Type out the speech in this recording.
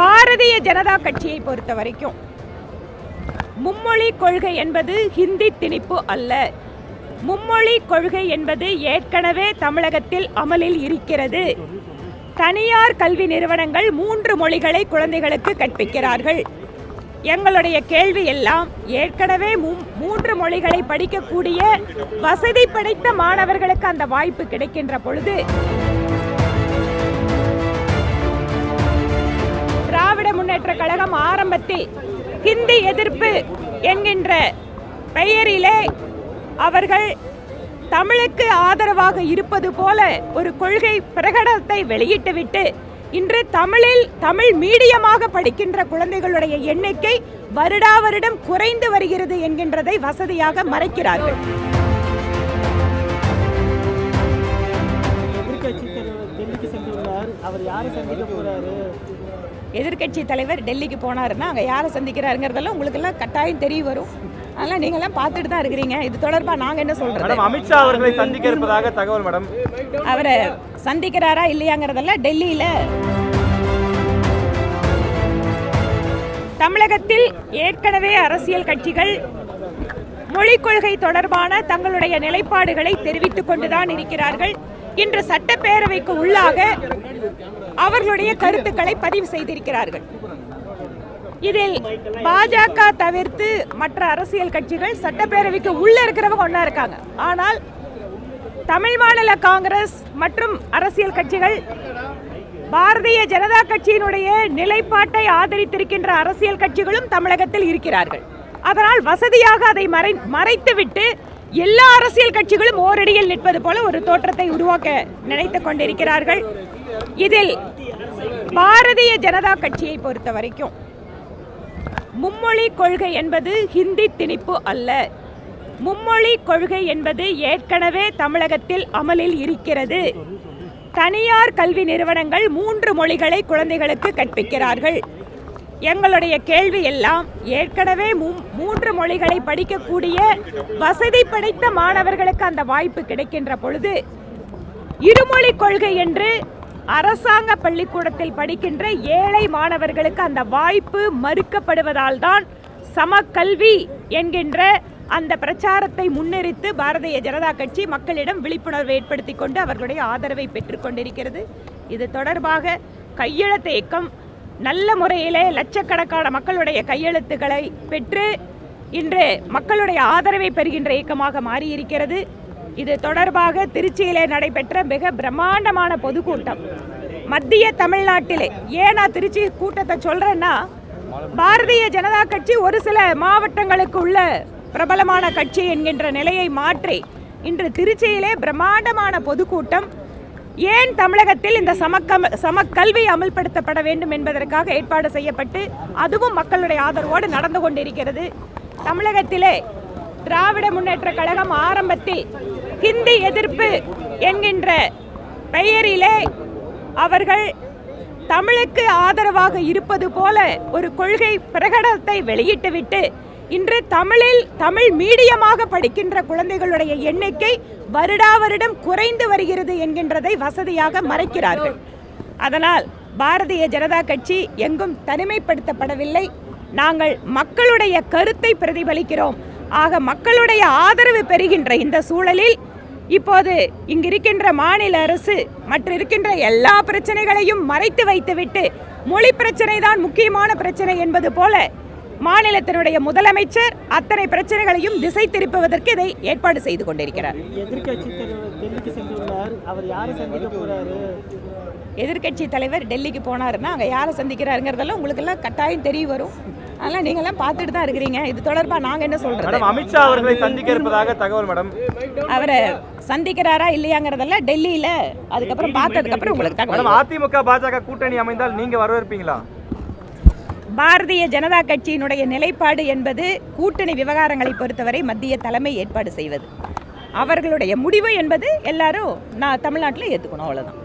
பாரதிய ஜனதா கட்சியை பொறுத்த வரைக்கும் மும்மொழி கொள்கை என்பது ஹிந்தி திணிப்பு அல்ல. மும்மொழி கொள்கை என்பது ஏற்கனவே தமிழகத்தில் அமலில் இருக்கிறது. தனியார் கல்வி நிறுவனங்கள் மூன்று மொழிகளை குழந்தைகளுக்கு கற்பிக்கிறார்கள். எங்களுடைய கேள்வி எல்லாம் ஏற்கனவே மூன்று மொழிகளை படிக்கக்கூடிய வசதி படைத்த மாணவர்களுக்கு அந்த வாய்ப்பு கிடைக்கின்ற பொழுது ஆரம்பத்தில் ஹிந்தி எதிர்ப்பு என்கின்ற பெயரிலே அவர்கள் தமிழுக்கு ஆதரவாக இருப்பது போல ஒரு கொள்கை பிரகடனத்தை வெளியிட்டுவிட்டு இன்று தமிழில் தமிழ் மீடியமாக படிக்கின்ற குழந்தைகளுடைய எண்ணிக்கை வருடா வருடம் குறைந்து வருகிறது என்கின்றதை வசதியாக மறைக்கிறார்கள். அவர் யாரை சந்திக்க போறாரு? எதிர்க்கட்சி தலைவர் டெல்லிக்கு போனாருன்னா அங்கே யாரை சந்திக்கிறாருங்கிறதெல்லாம் உங்களுக்கெல்லாம் கட்டாயம் தெரிய வரும். அதெல்லாம் நீங்கள்லாம் பார்த்துட்டு தான் இருக்கிறீங்க. இது தொடர்பாக நாங்கள் என்ன சொல்கிறது மேடம் அமித்ஷா அவர்களை சந்திக்க இருப்பதாக தகவல் மேடம். அவரை சந்திக்கிறாரா இல்லையாங்கிறதெல்லாம் டெல்லியில். தமிழகத்தில் ஏற்கனவே அரசியல் கட்சிகள் மொழிக் கொள்கை தொடர்பான தங்களுடைய நிலைப்பாடுகளை தெரிவித்துக் கொண்டுதான் இருக்கிறார்கள். இன்று சட்டப்பேரவைக்கு உள்ளாக அவர்களுடைய கருத்துக்களை பதிவு செய்திருக்கிறார்கள். இதில் பாஜக தவிர்த்து மற்ற அரசியல் கட்சிகள் சட்டப்பேரவைக்கு உள்ள இருக்கிறவங்க ஒன்றா இருக்காங்க. ஆனால் தமிழ் மாநில காங்கிரஸ் மற்றும் அரசியல் கட்சிகள் பாரதிய ஜனதா கட்சியினுடைய நிலைப்பாட்டை ஆதரித்திருக்கின்ற அரசியல் கட்சிகளும் தமிழகத்தில் இருக்கிறார்கள். அதனால் வசதியாக அதை மறை மறைத்துவிட்டு எல்லா அரசியல் கட்சிகளும் ஓரடியில் நிற்பது போல ஒரு தோற்றத்தை உருவாக்க நினைத்து கொண்டிருக்கிறார்கள். இதில் பாரதிய ஜனதா கட்சியை பொறுத்த வரைக்கும் மும்மொழி கொள்கை என்பது ஹிந்தி திணிப்பு அல்ல. மும்மொழி கொள்கை என்பது ஏற்கனவே தமிழகத்தில் அமலில் இருக்கிறது. தனியார் கல்வி நிறுவனங்கள் மூன்று மொழிகளை குழந்தைகளுக்கு கற்பிக்கிறார்கள். எங்களுடைய கேள்வி எல்லாம் ஏற்கனவே மூன்று மொழிகளை படிக்கக்கூடிய வசதி படைத்த மாணவர்களுக்கு அந்த வாய்ப்பு கிடைக்கின்ற பொழுது இருமொழி கொள்கை என்று அரசாங்க பள்ளிக்கூடத்தில் படிக்கின்ற ஏழை மாணவர்களுக்கு அந்த வாய்ப்பு மறுக்கப்படுவதால் தான் சமக்கல்வி என்கின்ற அந்த பிரச்சாரத்தை முன்னிறுத்து பாரதிய ஜனதா கட்சி மக்களிடம் விழிப்புணர்வை ஏற்படுத்தி கொண்டு அவர்களுடைய ஆதரவை பெற்றுக்கொண்டிருக்கிறது இது தொடர்பாக கையெழுத்த இயக்கம் நல்ல முறையிலே லட்சக்கணக்கான மக்களுடைய கையெழுத்துக்களை பெற்று இன்று மக்களுடைய ஆதரவை பெறுகின்ற இயக்கமாக மாறியிருக்கிறது. இது தொடர்பாக திருச்சியிலே நடைபெற்ற மிக பிரம்மாண்டமான பொதுக்கூட்டம். மத்திய தமிழ்நாட்டிலே ஏன் நான் திருச்சி கூட்டத்தை சொல்கிறேன்னா பாரதிய ஜனதா கட்சி ஒரு சில மாவட்டங்களுக்கு உள்ள பிரபலமான கட்சி என்கின்ற நிலையை மாற்றி இன்று திருச்சியிலே பிரம்மாண்டமான பொதுக்கூட்டம் ஏன் தமிழகத்தில் இந்த சமக்க சமக்கல்வி அமல்படுத்தப்பட வேண்டும் என்பதற்காக ஏற்பாடு செய்யப்பட்டு அதுவும் மக்களுடைய ஆதரவோடு நடந்து கொண்டிருக்கிறது. தமிழகத்திலே திராவிட முன்னேற்ற கழகம் ஆரம்பத்தில் ஹிந்தி எதிர்ப்பு என்கின்ற பெயரிலே அவர்கள் தமிழுக்கு ஆதரவாக இருப்பது போல ஒரு கொள்கை பிரகடனத்தை வெளியிட்டுவிட்டு இன்று தமிழில் தமிழ் மீடியமாக படிக்கின்ற குழந்தைகளுடைய எண்ணிக்கை வருடா வருடம் குறைந்து வருகிறது என்கின்றதை வசதியாக மறைக்கிறார்கள். அதனால் பாரதிய ஜனதா கட்சி எங்கும் தனிமைப்படுத்தப்படவில்லை. நாங்கள் மக்களுடைய கருத்தை பிரதிபலிக்கிறோம். ஆக மக்களுடைய ஆதரவு பெறுகின்ற இந்த சூழலில் இப்போது இங்கு இருக்கின்ற மாநில அரசு மற்ற இருக்கின்ற எல்லா பிரச்சனைகளையும் மறைத்து வைத்துவிட்டு மொழி பிரச்சனை தான் முக்கியமான பிரச்சனை என்பது போல மாநிலத்தினுடைய முதலமைச்சர் அத்தனை பிரச்சனைகளையும் திசை திருப்புவதற்கு இதை ஏற்பாடு செய்து கொண்டிருக்கிறார். எதிர்க்கட்சி தலைவர் டெல்லிக்கு சென்றுள்ளார் அவர் யாரை சந்திக்க போறாரு? எதிர்க்கட்சி தலைவர் டெல்லிக்கு போனாருன்னா அங்கே யாரை சந்திக்கிறாருங்கிறதெல்லாம் உங்களுக்கெல்லாம் கட்டாயம் தெரிய வரும். அதெல்லாம் நீங்கள்லாம் பார்த்துட்டு தான் இருக்கிறீங்க. இது தொடர்பாக நாங்கள் என்ன சொல்கிறது மேடம் அமித்ஷா அவர்களை சந்திக்க இருப்பதாக தகவல் மேடம். அவரை சந்திக்கிறாரா இல்லையாங்கிறதெல்லாம் டெல்லியில் அதுக்கப்புறம் பார்த்ததுக்கப்புறம் உங்களுக்கு தகவல் அதிமுக பாஜக கூட்டணி அமைந்தால் நீங்க வரவேற்பீங்களா? பாரதிய ஜனதா கட்சியினுடைய நிலைப்பாடு என்பது கூட்டணி விவகாரங்களை பொறுத்தவரை மத்திய தலைமை ஏற்பாடு செய்வது. அவர்களுடைய முடிவு என்பது எல்லாரும் நான் தமிழ்நாட்டில் ஏற்றுக்கணும் அவ்வளோதான்